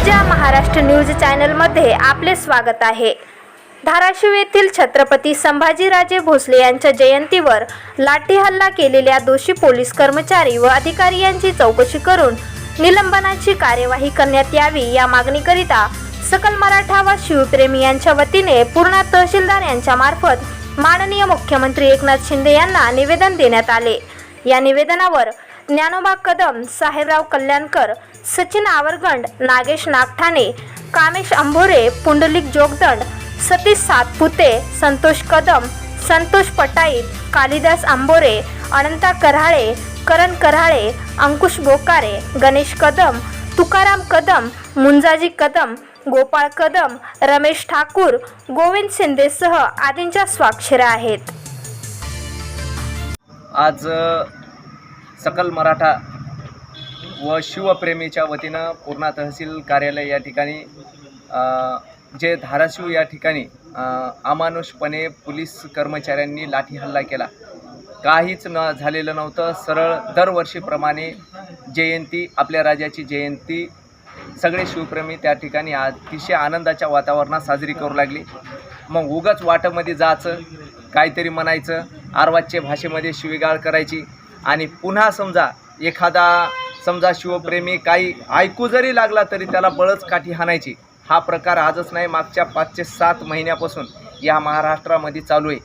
ऊर्जा महाराष्ट्र न्यूज चॅनलमध्ये आपले स्वागत आहे. धाराशिव येथील छत्रपती संभाजीराजे भोसले यांच्या जयंतीवर लाठी हल्ला केलेल्या दोषी पोलीस कर्मचारी व अधिकारी यांची चौकशी करून निलंबनाची कार्यवाही करण्यात यावी या मागणीकरिता सकल मराठा व शिवप्रेमी यांच्या वतीने पूर्णा तहसीलदार यांच्या मार्फत माननीय मुख्यमंत्री एकनाथ शिंदे यांना निवेदन देण्यात आले. या निवेदनावर ज्ञानोबा कदम साहेबराव कल्याणकर सचिन आवरगंड नागेश नागठाणे कामेश अंभोरे पुंडलिक जोगदंड सतीश सातपुते संतोष कदम संतोष पटाईत कालिदास आंबोरे अनंता कराळे करण कराळे अंकुश बोकारे गणेश कदम तुकाराम कदम मुंजाजी कदम गोपाळ कदम रमेश ठाकूर गोविंद शिंदेसह आदींच्या स्वाक्षऱ्या आहेत. आज सकल मराठा व शिवप्रेमीच्या वतीनं पूर्णा तहसील कार्यालय या ठिकाणी जे धाराशिव या ठिकाणी अमानुषपणे पोलीस कर्मचाऱ्यांनी लाठी हल्ला केला. काहीच न झालेलं नव्हतं. सरळ दरवर्षीप्रमाणे जयंती आपल्या राजाची जयंती सगळे शिवप्रेमी त्या ठिकाणी अतिशय आनंदाच्या वातावरणात साजरी करू लागली. मग उगाच वाटमध्ये जायचं काहीतरी म्हणायचं आरवाजच्या भाषेमध्ये शिवीगाळ करायची. आणि पुन्हा समजा एखादा समजा शिवप्रेमी काही ऐकू जरी लागला तरी त्याला बळच काठी हाणायची. हा प्रकार आजच नाही मागच्या पाचशे सात महिन्यापासून या महाराष्ट्रामध्ये चालू आहे.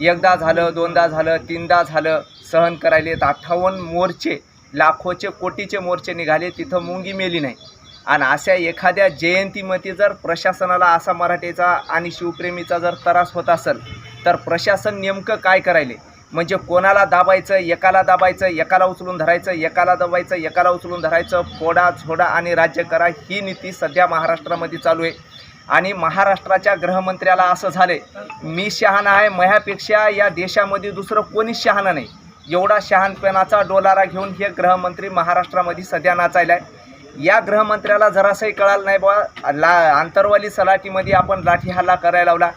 एकदा झालं दोनदा झालं तीनदा झालं सहन करायलेत अठ्ठावन्न मोर्चे लाखोचे कोटीचे मोर्चे निघाले तिथं मुंगी मेली नाही. आणि अशा एखाद्या जयंतीमध्ये जर प्रशासनाला असा मराठीचा आणि शिवप्रेमीचा जर त्रास होत असेल तर प्रशासन नेमकं काय करायले? म्हणजे कोणाला दाबायचं एकाला दाबायचं एकाला उचलून धरायचं एकाला दबायचं एकाला उचलून धरायचं फोडा झोडा आणि राज्य करा ही नीती सध्या महाराष्ट्रामध्ये चालू आहे. आणि महाराष्ट्राच्या गृहमंत्र्याला असं झालंय मी शहाणा आहे मह्यापेक्षा या देशामध्ये दुसरं कोणीच शहाणा नाही. एवढा शहाणपणाचा डोलारा घेऊन हे गृहमंत्री महाराष्ट्रामध्ये सध्या नाचायला आहे या गृहमंत्र्याला जरासंही कळालं नाही बा ला आंतरवाली सलाटीमध्ये आपण लाठी हल्ला करायला लावला.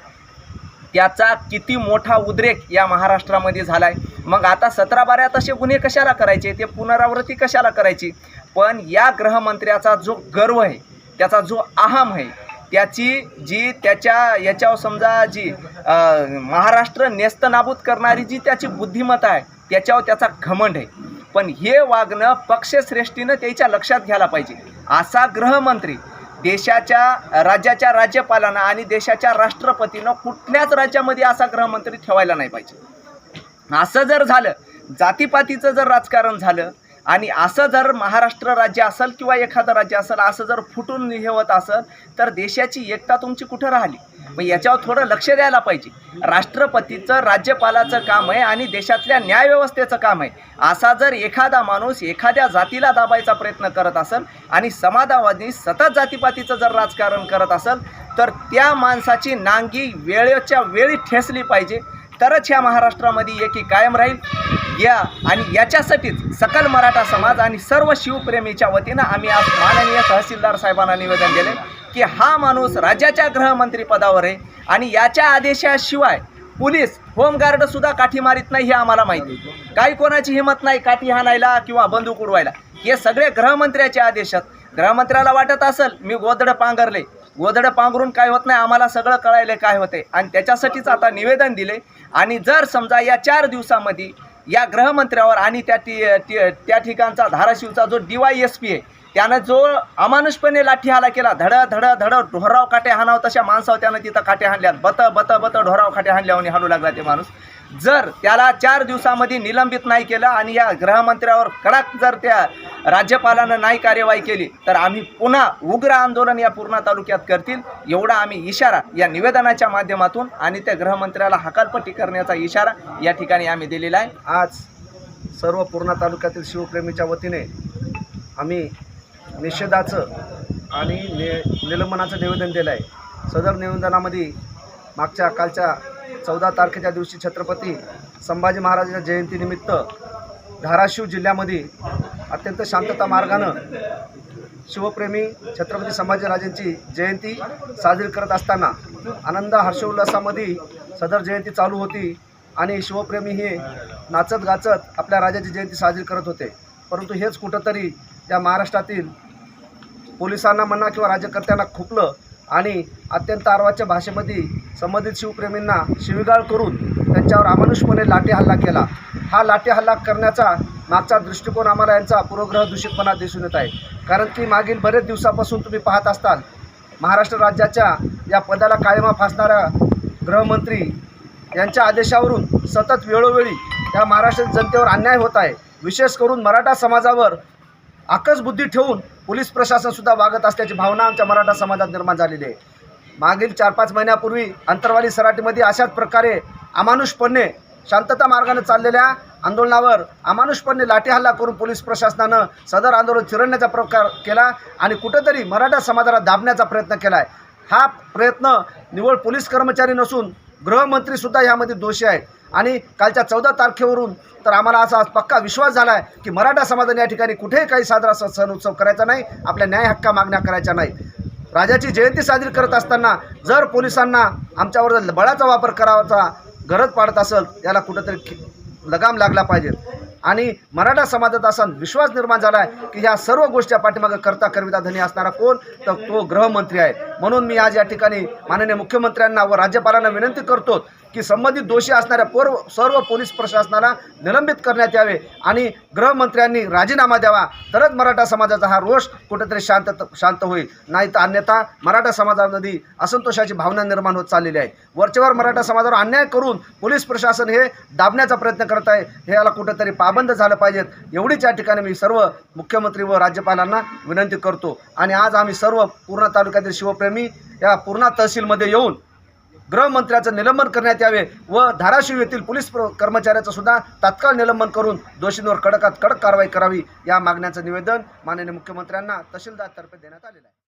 त्याचा किती मोठा उद्रेक या महाराष्ट्रामध्ये झाला आहे मग आता सतरा बाऱ्या तसे गुन्हे कशाला करायचे? ते पुनरावृत्ती कशाला करायची? पण या गृहमंत्र्याचा जो गर्व आहे त्याचा जो अहम आहे त्याची जी त्याच्या याच्यावर समजा जी महाराष्ट्र नेस्तनाबूत करणारी जी त्याची बुद्धिमत्ता आहे त्याच्यावर त्याचा घमंड आहे. पण हे वागणं पक्षश्रेष्ठीनं त्याच्या लक्षात घ्यायला पाहिजे. असा गृहमंत्री देशाच्या राज्याच्या राज्यपालांना आणि देशाच्या राष्ट्रपतीनं कुठल्याच राज्यामध्ये असा गृहमंत्री ठेवायला नाही पाहिजे. असं जर झालं जातीपातीचं जर राजकारण झालं आणि असं जर महाराष्ट्र राज्य असेल किंवा एखादं राज्य असेल असं जर फुटून हे होत असेल तर देशाची एकता तुमची कुठं राहिली? मग याच्यावर थोडं लक्ष द्यायला पाहिजे. राष्ट्रपतीचं राज्यपालाचं काम आहे आणि देशातल्या न्यायव्यवस्थेचं काम आहे. असा जर एखादा माणूस एखाद्या जातीला दाबायचा प्रयत्न करत असेल आणि समाजवादी सतत जातीपातीचं जर राजकारण करत असेल तर त्या माणसाची नांगी वेळेच्या वेळी ठेसली पाहिजे. तरच ह्या महाराष्ट्रामध्ये एकी कायम राहील. या आणि याच्यासाठीच सकल मराठा समाज आणि सर्व शिवप्रेमीच्या वतीनं आम्ही आज माननीय तहसीलदार साहेबांना निवेदन दिले की हा माणूस राज्याच्या गृहमंत्रीपदावर आहे आणि याच्या आदेशाशिवाय पोलीस होमगार्डसुद्धा काठी मारीत नाही हे आम्हाला माहिती काही कोणाची हिंमत नाही काठी हाणायला किंवा बंदूक उडवायला. हे सगळे गृहमंत्र्याचे आदेश आहेत. गृहमंत्र्याला वाटत असेल मी गोदडं पांघरले. गोधडं पांघरून काय होत नाही आम्हाला सगळं कळायलं काय होते. आणि त्याच्यासाठीच आता निवेदन दिले. आणि जर समजा या चार दिवसामध्ये या गृहमंत्र्यावर आणि त्या ती टी- त्या ठिकाणचा धाराशिवचा जो डी वाय एस पी आहे त्यानं जो अमानुषपणे लाठी हाला केला धड धड धड ढोराव काटे हाणाव तशा माणसावर त्यानं तिथं काटे हाणल्यात. बत बत बत ढोराव काटे हाणल्यावर हाणू लागला ते माणूस. जर त्याला चार दिवसामध्ये निलंबित नाही केलं आणि या गृहमंत्र्यावर कडक जर त्या राज्यपालानं नाही कार्यवाही केली तर आम्ही पुन्हा उग्र आंदोलन या पूर्णा तालुक्यात करतील. एवढा आम्ही इशारा या निवेदनाच्या माध्यमातून आणि त्या गृहमंत्र्याला हकालपट्टी करण्याचा इशारा या ठिकाणी आम्ही दिलेला आहे. आज सर्व पूर्णा तालुक्यातील शिवप्रेमीच्या वतीने आम्ही निषेधाचं आणि नि निलंबनाचं निवेदन दिलं आहे. सदर निवेदनामध्ये मागच्या कालच्या चौदा तारखेच्या दिवशी छत्रपती संभाजी महाराजांच्या जयंतीनिमित्त धाराशिव जिल्ह्यामध्ये अत्यंत शांतता मार्गानं शिवप्रेमी छत्रपती संभाजीराजांची जयंती साजरी करत असताना आनंद हर्षोल्लासामध्ये सदर जयंती चालू होती आणि शिवप्रेमी हे नाचत गाचत आपल्या राजाची जयंती साजरी करत होते. परंतु हेच कुठंतरी या महाराष्ट्रातील पोलिसांना म्हणा किंवा राज्यकर्त्यांना खुपलं आणि अत्यंत आर्वाच्या भाषेमध्ये संबंधित शिवप्रेमींना शिवीगाळ करून त्यांच्यावर अमानुषपणे लाठी हल्ला केला. हा लाठी हल्ला करण्याचा मागचा दृष्टिकोन आम्हाला यांचा पूर्वग्रह दूषितपणा दिसून येत आहे. कारण की मागील बरेच दिवसापासून तुम्ही पाहत असताल महाराष्ट्र राज्याच्या या पदाला कायमा फासणाऱ्या गृहमंत्री यांच्या आदेशावरून सतत वेळोवेळी या महाराष्ट्र जनतेवर अन्याय होत आहे. विशेष करून मराठा समाजावर आकस बुद्धी ठेवून पोलीस प्रशासनसुद्धा वागत असल्याची भावना आमच्या मराठा समाजात निर्माण झालेली आहे. मागील चार पाच महिन्यापूर्वी अंतरवाली सराटीमध्ये अशाच प्रकारे अमानुषपणे शांतता मार्गाने चाललेल्या आंदोलनावर अमानुषपणे लाठी हल्ला करून पोलीस प्रशासनानं सदर आंदोलन चिरडण्याचा प्रकार केला आणि कुठंतरी मराठा समाजाला दाबण्याचा प्रयत्न केला आहे हा प्रयत्न निवड पोलीस कर्मचारी नसून गृहमंत्रीसुद्धा यामध्ये दोषी आहेत. आणि कालच्या चौदा तारखेवरून तर आम्हाला असा पक्का विश्वास झाला आहे की मराठा समाजाने या ठिकाणी कुठेही काही साजरा स- सण उत्सव करायचा नाही आपल्या न्याय हक्का मागण्या करायच्या नाही राजाची जयंती साजरी करत असताना जर पोलिसांना आमच्यावर जर बळाचा वापर करावाचा गरज पाडत असेल याला कुठंतरी लगाम लागला पाहिजे. आणि मराठा समाजात असा विश्वास निर्माण झाला आहे की ह्या सर्व गोष्टी पाठीमागं करता करविता धनी असणारा कोण? तर तो गृहमंत्री आहे. म्हणून मी आज या ठिकाणी माननीय मुख्यमंत्र्यांना व राज्यपालांना विनंती करतो की संबंधित दोषी असणाऱ्या पूर्व सर्व पोलीस प्रशासनाला निलंबित करण्यात यावे आणि गृहमंत्र्यांनी राजीनामा द्यावा. तरच मराठा समाजाचा हा रोष कुठेतरी शांत शांत होईल. नाही तर अन्यथा मराठा समाजामध्ये असंतोषाची भावना निर्माण होत चाललेली आहे. वरचेवर मराठा समाजावर अन्याय करून पोलीस प्रशासन हे दाबण्याचा प्रयत्न करत आहे हे याला कुठेतरी पाबंद झालं पाहिजेत. एवढीच या ठिकाणी मी सर्व मुख्यमंत्री व राज्यपालांना विनंती करतो. आणि आज आम्ही सर्व पूर्णा तालुक्यातील शिवप्रेमी या पूर्णा तहसीलमध्ये येऊन गृहमंत्र्याचं निलंबन करण्यात यावे व धाराशिव येथील पोलीस कर्मचाऱ्याचं सुद्धा तात्काळ निलंबन करून दोषींवर कडकात कडक कारवाई करावी या मागण्याचं निवेदन माननीय मुख्यमंत्र्यांना तहसीलदारतर्फे देण्यात आलेलं आहे.